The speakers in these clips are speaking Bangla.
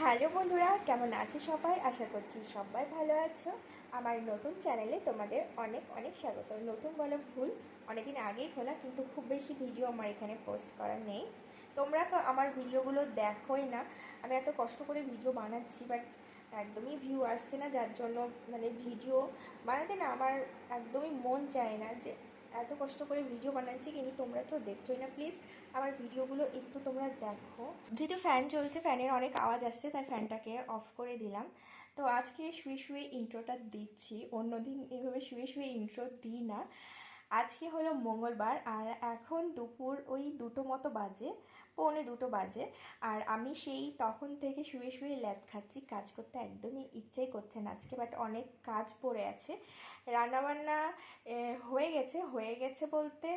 হ্যালো বন্ধুরা, কেমন আছো সবাই? আশা করছি সবাই ভালো আছো। আমার নতুন চ্যানেলে তোমাদের অনেক অনেক স্বাগত। নতুন বলে ভুল, অনেকদিন আগেই খোলা, কিন্তু খুব বেশি ভিডিও আমার এখানে পোস্ট করা নেই। তোমরা তো আমার ভিডিওগুলো দেখোই না। আমি এত কষ্ট করে ভিডিও বানাচ্ছি, বাট একদমই ভিউ আসছে না, যার জন্য মানে ভিডিও বানাতে না আমার একদমই মন চায় না যে এত কষ্ট করে ভিডিও বানাচ্ছি কিন্তু তোমরা তো দেখছোই না প্লিজ আমার ভিডিওগুলো একটু তোমরা দেখো। যেহেতু ফ্যান চলছে ফ্যানের অনেক আওয়াজ আসছে, তাই ফ্যানটাকে অফ করে দিলাম। তো আজকে শুয়ে শুয়ে ইন্ট্রোটা দিচ্ছি। অন্যদিন এভাবে শুয়ে শুয়ে ইন্ট্রো দিই না। আজকে হলো মঙ্গলবার আর এখন দুপুর ওই দুটো মতো বাজে, পৌনে দুটো বাজে। আর আমি সেই তখন থেকে শুয়ে শুয়ে ল্যাদ খাচ্ছি, কাজ করতে একদমই ইচ্ছেই করছে না আজকে বাট অনেক কাজ পড়ে আছে। রান্নাবান্না হয়ে গেছে হয়ে গেছে বলতে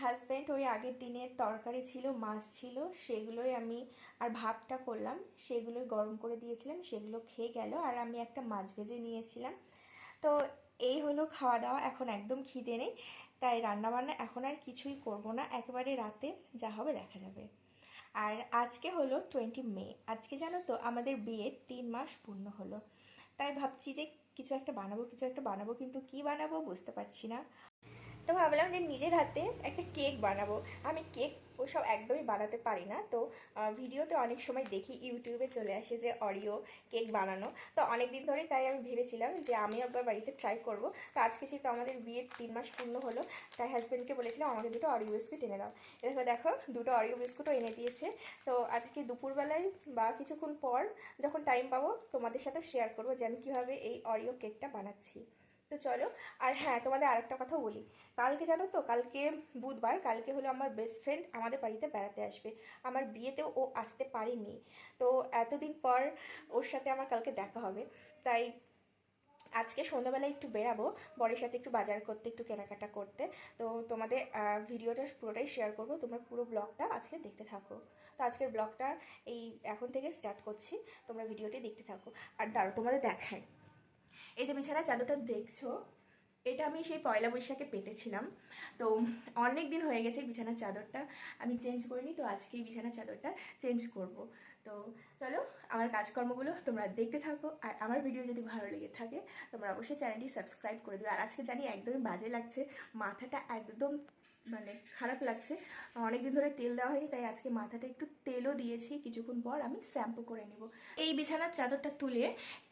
হাজব্যান্ড ওই আগের দিনের তরকারি ছিল, মাছ ছিল, সেগুলোই আমি আর ভাতটা করলাম, সেগুলোই গরম করে দিয়েছিলাম, সেগুলো খেয়ে গেল আর আমি একটা মাছ ভেজে নিয়েছিলাম। তো এই হলো খাওয়া দাওয়া, এখন একদম খিদে নেই। তাই রান্নাবান্না এখন আর কিছুই করব না, একেবারে রাতে যা হবে দেখা যাবে। আর আজকে হলো টোয়েন্টি মে, আজকে জানো তো আমাদের বিয়ের তিন মাস পূর্ণ হলো। তাই ভাবছি যে কিছু একটা বানাবো, কিছু একটা বানাবো, কিন্তু কি বানাবো বুঝতে পারছি না। তো ভাবলাম যে নিজের হাতে একটা কেক বানাবো। আমি কেক ওসব একদমই বানাতে পারি না। তো ভিডিওতে অনেক সময় দেখি, ইউটিউবে চলে আসে যে অরিও কেক বানানো। তো অনেক দিন ধরেই তাই আমি ভেবেছিলাম যে আমি একবার বাড়িতে ট্রাই করব। তো আজকে যেহেতু আমাদের বিয়ের তিন মাস পূর্ণ হলো, তাই হাজব্যান্ডকে বলেছিলাম, আমাকে দুটো অরিও বিস্কুট এনে দাও। দেখো দেখো, দুটো অরিও বিস্কুটও এনে দিয়েছে। তো আজকে দুপুরবেলায় বা কিছুক্ষণ পর যখন টাইম পাবো, তোমাদের সাথে শেয়ার করব যে আমি কীভাবে এই অরিও কেকটা বানাচ্ছি। তো চলো, আর হ্যাঁ তোমাদের আরেকটা কথা বলি। কালকে জানো তো, কালকে বুধবার, কালকে হলো আমার বেস্ট ফ্রেন্ড আমাদের বাড়িতে বেড়াতে আসবে। আমার বিয়েতেও ও আসতে পারেনি। তো এতদিন পর ওর সাথে আমার কালকে দেখা হবে। তাই আজকে সন্ধ্যাবেলায় একটু বেরাবো বরের সাথে একটু বাজার করতে, একটু কেনাকাটা করতে। তো তোমাদের ভিডিওটা পুরোটাই শেয়ার করব। তোমরা পুরো ব্লগটা আজকে দেখতে থাকো। তো আজকের ব্লগটা এই এখন থেকে স্টার্ট করছি। তোমরা ভিডিওটি দেখতে থাকো। আর দাঁড়ো তোমাদের দেখায় এই যে বিছানা চাদরটা দেখছ, এটা আমি সেই পয়লা বৈশাখে পেতেছিলাম। তো অনেক দিন হয়ে গেছে বিছানার চাদরটা আমি চেঞ্জ করিনি, তো আজকে এই বিছানার চাদরটা চেঞ্জ করব। তো চলো, আমার কাজকর্মগুলো তোমরা দেখতে থাকো, আর আমার ভিডিও যদি ভালো লেগে থাকে, তোমরা অবশ্যই চ্যানেলটি সাবস্ক্রাইব করে দেবে আর আজকে জানি একদমই বাজে লাগছে, মাথাটা একদম মানে খারাপ লাগছে। অনেক দিন ধরে তেল দেওয়া হয়নি, তাই আজকে মাথাটা একটু তেলও দিয়েছি। কিছুক্ষণ পর আমি শ্যাম্পু করে নেব। এই বিছানার চাদরটা তুলে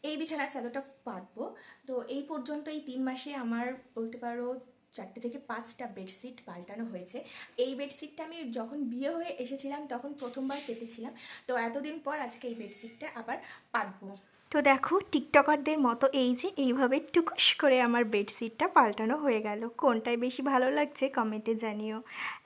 এই বিছানার চাদরটা পাতবো। তো এই পর্যন্ত এই তিন মাসে আমার বলতে পারো চারটে থেকে পাঁচটা বেডশিট পাল্টানো হয়েছে। এই বেডশিটটা আমি যখন বিয়ে হয়ে এসেছিলাম, তখন প্রথমবার পেতেছিলাম। তো এতদিন পর আজকে এই বেডশিটটা আবার পাতবো। তো দেখো, টিকটকারদের মতো এই যে এইভাবে টুকুস করে আমার বেডশিটটা পাল্টানো হয়ে গেল। কোনটাই বেশি ভালো লাগছে কমেন্টে জানিও।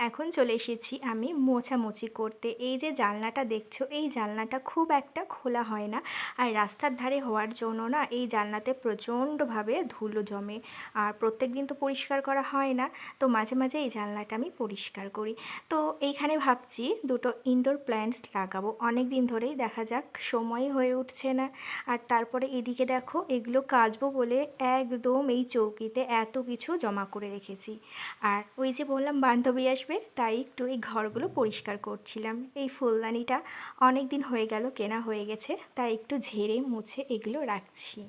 এখন চলে এসেছি আমি মোছামুছি করতে। এই যে জানলাটা দেখছ, এই জানলাটা খুব একটা খোলা হয় না। আর রাস্তার ধারে হওয়ার জন্য না এই জানলাতে প্রচণ্ডভাবে ধুলো জমে। আর প্রত্যেক দিন তো পরিষ্কার করা হয় না, তো মাঝে মাঝে এই জানলাটা আমি পরিষ্কার করি। তো এইখানে ভাবছি দুটো ইনডোর প্ল্যান্টস লাগাবো। অনেক দিন ধরেই দেখা যাক, সময় হয়ে উঠছে না। আর তারপরে এদিকে দেখো, এগুলো কাচবো বলে একদম এই চৌকিতে এত কিছু জমা করে রেখেছি। আর ওই যে বললাম, বান্ধবী আসবে, তাই একটু এই ঘরগুলো পরিষ্কার করছিলাম। এই ফুলদানিটা অনেক দিন হয়ে গেল, কেনা হয়ে গেছে, তাই একটু ঝেড়ে মুছে এগুলো রাখছি।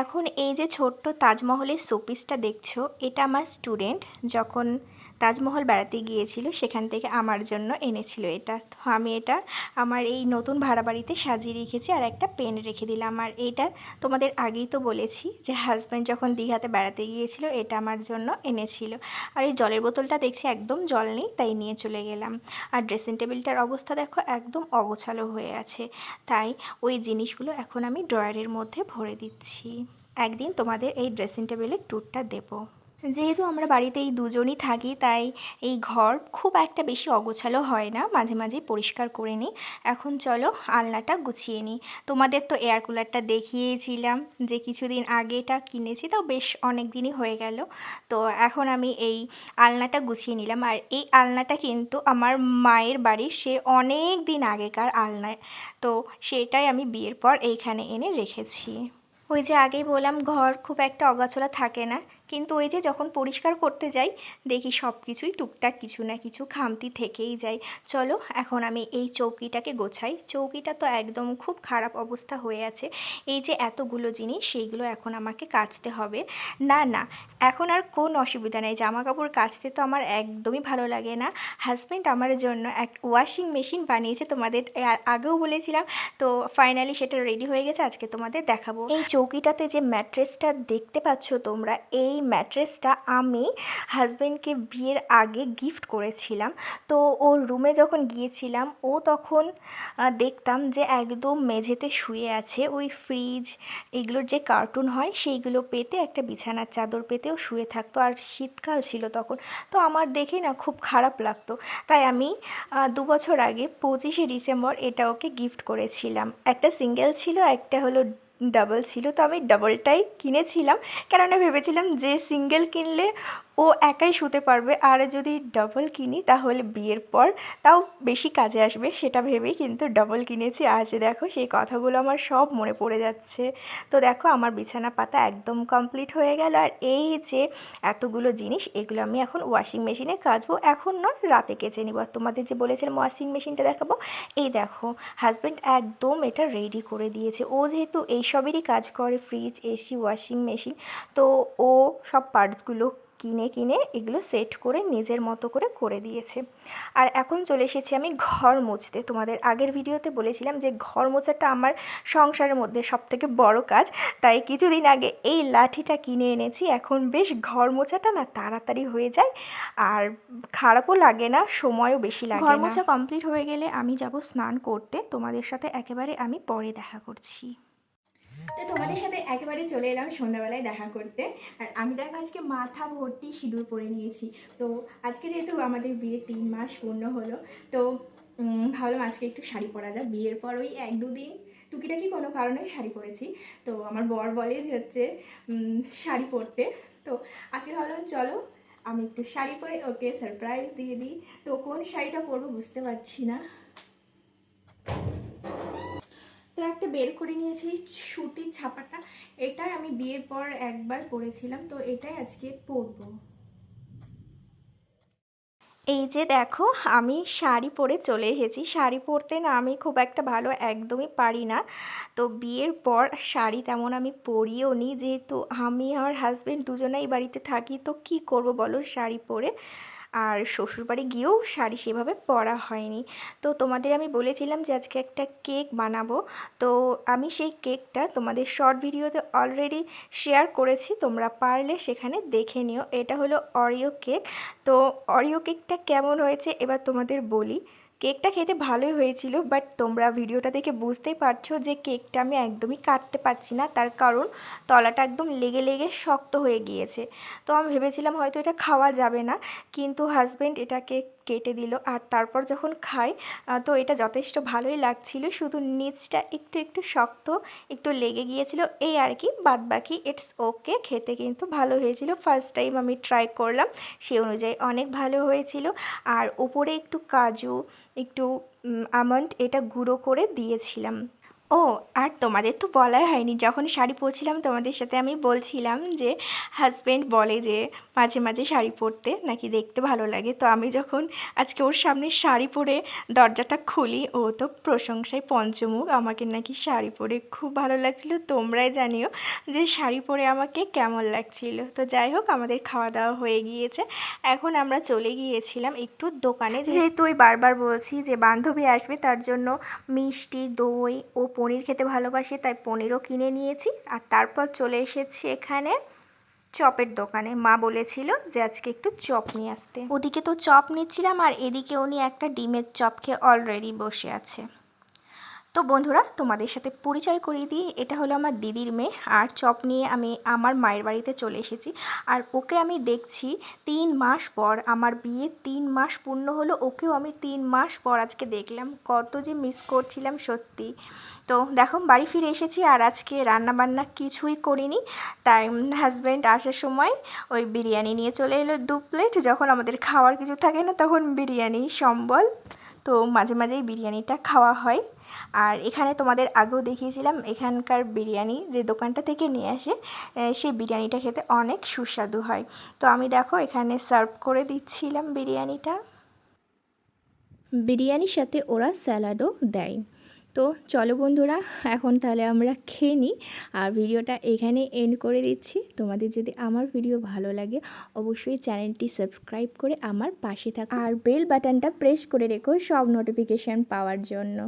এখন এই যে ছোট্ট তাজমহলের শোপিসটা দেখছ, এটা আমার স্টুডেন্ট, যখন তাজমহল বেড়াতে গিয়েছিল, সেখান থেকে আমার জন্য এনেছিল এটা। তো আমি এটা আমার এই নতুন ভাড়া বাড়িতে সাজিয়ে রেখেছি আর একটা পেন রেখে দিলাম। আর এইটা তোমাদের আগেই তো বলেছি যে হাজব্যান্ড যখন দীঘাতে বেড়াতে গিয়েছিল, এটা আমার জন্য এনেছিল। আর এই জলের বোতলটা দেখছি একদম জল নেই, তাই নিয়ে চলে গেলাম। আর ড্রেসিং টেবিলটার অবস্থা দেখো, একদম অগোছালো হয়ে আছে। তাই ওই জিনিসগুলো এখন আমি ড্রয়ারের মধ্যে ভরে দিচ্ছি। একদিন তোমাদের এই ড্রেসিং টেবিলের ট্যুরটা দেবো। যেহেতু আমরা বাড়িতে এই দুজনই থাকি, তাই এই ঘর খুব একটা বেশি অগোছালো হয় না, মাঝে মাঝে পরিষ্কার করে নিই। এখন চলো আলনাটা গুছিয়ে নিই। তোমাদের তো এয়ার কুলারটা দেখিয়েছিলাম যে কিছুদিন আগে এটা কিনেছি তাও বেশ অনেক দিনই হয়ে গেল। তো এখন আমি এই আলনাটা গুছিয়ে নিলাম। আর এই আলনাটা কিন্তু আমার মায়ের বাড়ির সে অনেক দিন আগেকার আলনা। তো সেটাই আমি বিয়ের পর এইখানে এনে রেখেছি। ওই যে আগেই বললাম, ঘর খুব একটা অগাছলা থাকে না। কিন্তু ওই যে যখন পরিষ্কার করতে যাই, দেখি সব কিছুই টুকটাক কিছু না কিছু খামতি থেকেই যায়। চলো, এখন আমি এই চৌকিটাকে গোছাই। চৌকিটা তো একদম খুব খারাপ অবস্থা হয়ে আছে। এই যে এতগুলো জিনিস, সেইগুলো এখন আমাকে কাচতে হবে। না না, এখন আর কোন অসুবিধা নেই। জামা কাপড় কাচতে তো আমার একদমই ভালো লাগে না। হাজব্যান্ড আমার জন্য এক ওয়াশিং মেশিন বানিয়েছে তোমাদের আগেও বলেছিলাম। তো ফাইনালি সেটা রেডি হয়ে গেছে, আজকে তোমাদের দেখাবো। এই চৌকিটাতে যে ম্যাট্রেসটা দেখতে পাচ্ছ তোমরা, এই ম্যাট্রেসটা আমি হাজব্যান্ডকে বিয়ের আগে গিফট করেছিলাম। তো ওর রুমে যখন গিয়েছিলাম, ও তখন দেখতাম যে একদম মেঝেতে শুয়ে আছে। ওই ফ্রিজ এগুলোর যে কার্টুন হয়, সেইগুলো পেতে, একটা বিছানার চাদর পেতেও শুয়ে থাকতো। আর শীতকাল ছিল তখন, তো আমার দেখে না খুব খারাপ লাগতো। তাই আমি দু বছর আগে পঁচিশে ডিসেম্বর এটা ওকে গিফট করেছিলাম। একটা সিঙ্গেল ছিল, একটা হলো ডাবল ছিল তো আমি ডাবলটাই কিনেছিলাম। কেননা ভেবেছিলাম যে সিঙ্গেল কিনলে ও একাই শুতে পারবে। আর যদি ডাবল কিনি, তাহলে বিয়ের পর তাও বেশি কাজে আসবে, সেটা ভেবেই কিন্তু ডবল কিনেছি। আজ দেখো, সেই কথাগুলো আমার সব মনে পড়ে যাচ্ছে। তো দেখো, আমার বিছানা পাতা একদম কমপ্লিট হয়ে গেল। আর এই যে এতগুলো জিনিস, এগুলো আমি এখন ওয়াশিং মেশিনে কাচবো। এখন না রাতে কেচে নিব। তোমাদের যে বলেছিলাম ওয়াশিং মেশিনটা দেখাবো, এই দেখো হাজব্যান্ড একদম এটা রেডি করে দিয়েছে। ও যেহেতু এইসবেরই কাজ করে ফ্রিজ এসি ওয়াশিং মেশিন তো ও সব পার্টসগুলো কিনে কিনে এগুলো সেট করে নিজের মতো করে করে দিয়েছে। আর এখন চলে এসেছি আমি ঘর মুছতে। তোমাদের আগের ভিডিওতে বলেছিলাম যে ঘর মোছাটা আমার সংসারের মধ্যে সবথেকে বড় কাজ। তাই কিছুদিন আগে এই লাঠিটা কিনে এনেছি। এখন বেশ ঘর মোছাটা না তাড়াতাড়ি হয়ে যায় আর খারাপও লাগে না সময়ও বেশি লাগে ঘর মোছা কমপ্লিট হয়ে গেলে আমি যাব স্নান করতে। তোমাদের সাথে একেবারে আমি পরে দেখা করছি। তো তোমাদের সাথে একেবারে চলে এলাম সন্ধ্যাবেলায় দেখা করতে। আর আমি দেখো আজকে মাথা ভর্তি সিঁদুর পরে নিয়েছি। তো আজকে যেহেতু আমাদের বিয়ের তিন মাস পূর্ণ হলো, তো ভাবলাম আজকে একটু শাড়ি পরা যাক। বিয়ের পর ওই এক দুদিন টুকিটাকি কোনো কারণে শাড়ি পরেছি। তো আমার বর বলে যে হচ্ছে শাড়ি পরতে। তো আজকে ভাবলাম চলো, আমি একটু শাড়ি পরে ওকে সারপ্রাইজ দিয়ে দিই। তো কোন শাড়িটা পরবো বুঝতে পারছি না। তো একটা বের করে নিয়েছি সুতির ছাপাটা। এটাই আমি বিয়ের পর একবার পরেছিলাম তো এটাই আজকে পরবো। এই যে দেখো, আমি শাড়ি পরে চলে এসেছি। শাড়ি পরতে না আমি খুব একটা ভালো একদমই পারি না। তো বিয়ের পর শাড়ি তেমন আমি পরিও নি। যেহেতু আমি আমার হাজব্যান্ড দুজনেই বাড়িতে থাকি, তো কি করব বলো শাড়ি পরে? আর শ্বশুরবাড়ি গিয়েও শাড়ি সেভাবে পরা হয়নি। তো তোমাদের আমি বলেছিলাম যে আজকে একটা কেক বানাবো। তো আমি সেই কেকটা তোমাদের শর্ট ভিডিওতে অলরেডি শেয়ার করেছি। তোমরা পারলে সেখানে দেখে নিও। এটা হলো অরিও কেক তো অরিও কেকটা কেমন হয়েছে? এবার তোমাদের বলি। কেকটা খেতে ভালোই হয়েছিল বাট তোমরা ভিডিওটা দেখে বুঝতেই পারছ যে কেকটা আমি একদমই কাটতে পারছি না। তার কারণ তলাটা একদম লেগে লেগে শক্ত হয়ে গিয়েছে। তো আমি ভেবেছিলাম হয়তো এটা খাওয়া যাবে না, কিন্তু হাজব্যান্ড এটাকে কেটে দিল। আর তারপর যখন খাই তো এটা যথেষ্ট ভালোই লাগছিল। শুধু নিচটা একটু একটু শক্ত, একটু লেগে গিয়েছিল। এই আর কি, বাদ বাকি ইটস ওকে খেতে কিন্তু ভালো হয়েছিল। ফার্স্ট টাইম আমি ট্রাই করলাম। সে অনুযায়ী অনেক ভালো হয়েছিল। আর উপরে একটু কাজু, একটু আমন্ড এটা গুঁড়ো করে দিয়েছিলাম। ও, আর তোমাদের তো বলাই হয়নি। যখন শাড়ি পরছিলাম, তোমাদের সাথে আমি বলছিলাম যে হাজব্যান্ড বলে যে, মাঝে মাঝে শাড়ি পরতে, নাকি দেখতে ভালো লাগে। তো আমি যখন আজকে ওর সামনে শাড়ি পরে দরজাটা খুলি, ও তো প্রশংসায় পঞ্চমুখ। আমাকে নাকি শাড়ি পরে খুব ভালো লাগছিল। তোমরাই জানিও যে, শাড়ি পরে আমাকে কেমন লাগছিল। তো যাই হোক, আমাদের খাওয়া দাওয়া হয়ে গিয়েছে। এখন আমরা চলে গিয়েছিলাম একটু দোকানে যেহেতু ওই বারবার বলছি যে, বান্ধবী আসবে, তার জন্য মিষ্টি, দই ও পনির খেতে ভালোবাসে, তাই পনিরও কিনে নিয়েছি। আর তারপর চলে এসেছি এখানে চপের দোকানে। মা বলেছিল যে আজকে একটু চপ নিয়ে আসতে। ওদিকে তো চপ নিচ্ছিলাম, আর এদিকে উনি একটা ডিমের চপ খেয়ে অলরেডি বসে আছে। তো বন্ধুরা, তোমাদের সাথে পরিচয় করিয়ে দিই। এটা হলো আমার দিদির মেয়ে। আর চপ নিয়ে আমি আমার মায়ের বাড়িতে চলে এসেছি। আর ওকে আমি দেখছি তিন মাস পর। আমার বিয়ে তিন মাস পূর্ণ হলো। ওকেও আমি তিন মাস পর আজকে দেখলাম। কত যে মিস করছিলাম সত্যি। তো দেখো, বাড়ি ফিরে এসেছি আর আজকে রান্না বান্না কিছুই করিনি। তাই হাজব্যান্ড আসার সময় ওই বিরিয়ানি নিয়ে চলে এলো দু প্লেট যখন আমাদের খাওয়ার কিছু থাকে না, তখন বিরিয়ানি, সম্বল। তো মাঝে মাঝেই বিরিয়ানিটা খাওয়া হয়। আর এখানে তোমাদের আগেও দেখিয়েছিলাম, এখানকার বিরিয়ানি যে দোকানটা থেকে নিয়ে আসে সেই বিরিয়ানিটা খেতে অনেক সুস্বাদু হয়। তো আমি দেখো এখানে সার্ভ করে দিচ্ছিলাম বিরিয়ানিটা। বিরিয়ানির সাথে ওরা স্যালাডও দেয়। তো চলো বন্ধুরা, এখন তাহলে আমরা খেয়ে নিই। আর ভিডিওটা এখানে এন্ড করে দিচ্ছি। তোমাদের যদি আমার ভিডিও ভালো লাগে, অবশ্যই চ্যানেলটি সাবস্ক্রাইব করে আমার পাশে থাকো। আর বেল বাটনটা প্রেস করে রেখো সব নোটিফিকেশান পাওয়ার জন্য।